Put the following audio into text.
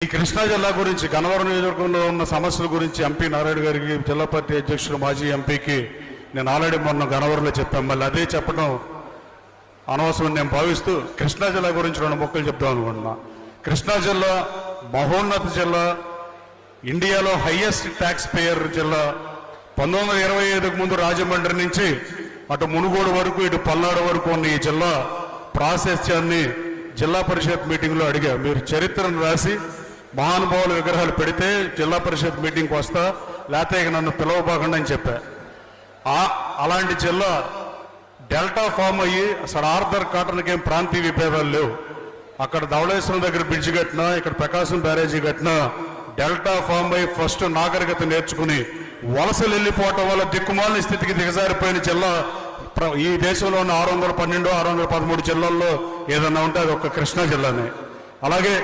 ఈ కృష్ణా జిల్లా గురించి గన్నవరం నియోజకవర్గంలో ఉన్న సమస్యల గురించి ఎంపీ నారాయణ గారికి జిల్లా పార్టీ అధ్యక్షుడు మాజీ ఎంపీకి నేను ఆల్రెడీ మొన్న గన్నవరంలో చెప్పాను మళ్ళీ అదే చెప్పడం అనవసరం నేను భావిస్తూ కృష్ణా జిల్లా గురించి రెండు మొక్కలు చెప్దాం అనుకుంటున్నా. కృష్ణా జిల్లా మహోన్నత జిల్లా ఇండియాలో హయ్యెస్ట్ ట్యాక్స్ పేయర్ జిల్లా పంతొమ్మిది వందల ఇరవై ఐదుకు ముందు రాజమండ్రి నుంచి అటు మునుగోడు వరకు ఇటు పల్నాడు వరకు ఉన్న ఈ జిల్లా ప్రాశస్త్యాన్ని జిల్లా పరిషత్ మీటింగ్లో అడిగా. మీరు చరిత్రను రాసి మహానుభావుల విగ్రహాలు పెడితే జిల్లా పరిషత్ మీటింగ్కి వస్తా లేకపోతే ఇక నన్ను పిలవబోకండి అని చెప్పా. అలాంటి జిల్లా డెల్టా ఫామ్ అయ్యి అసలు ఆర్థర్ కాటన్కి ఏం ప్రాంతీయ విభేదాలు లేవు. అక్కడ ధవళేశ్వరం దగ్గర బ్రిడ్జ్ కట్టినా ఇక్కడ ప్రకాశం బ్యారేజీ కట్టినా డెల్టా ఫామ్ అయ్యి ఫస్ట్ నాగరికత నేర్చుకుని వలసలు వెళ్ళిపోవటం వల్ల దిక్కుమాలిన స్థితికి దిగజారిపోయిన జిల్లా ప్ర- ఈ దేశంలో ఉన్న ఆరు వందల పన్నెండు ఆరు వందల పదమూడు జిల్లాల్లో ఏదన్నా ఉంటే అది ఒక కృష్ణా జిల్లానే. అలాగే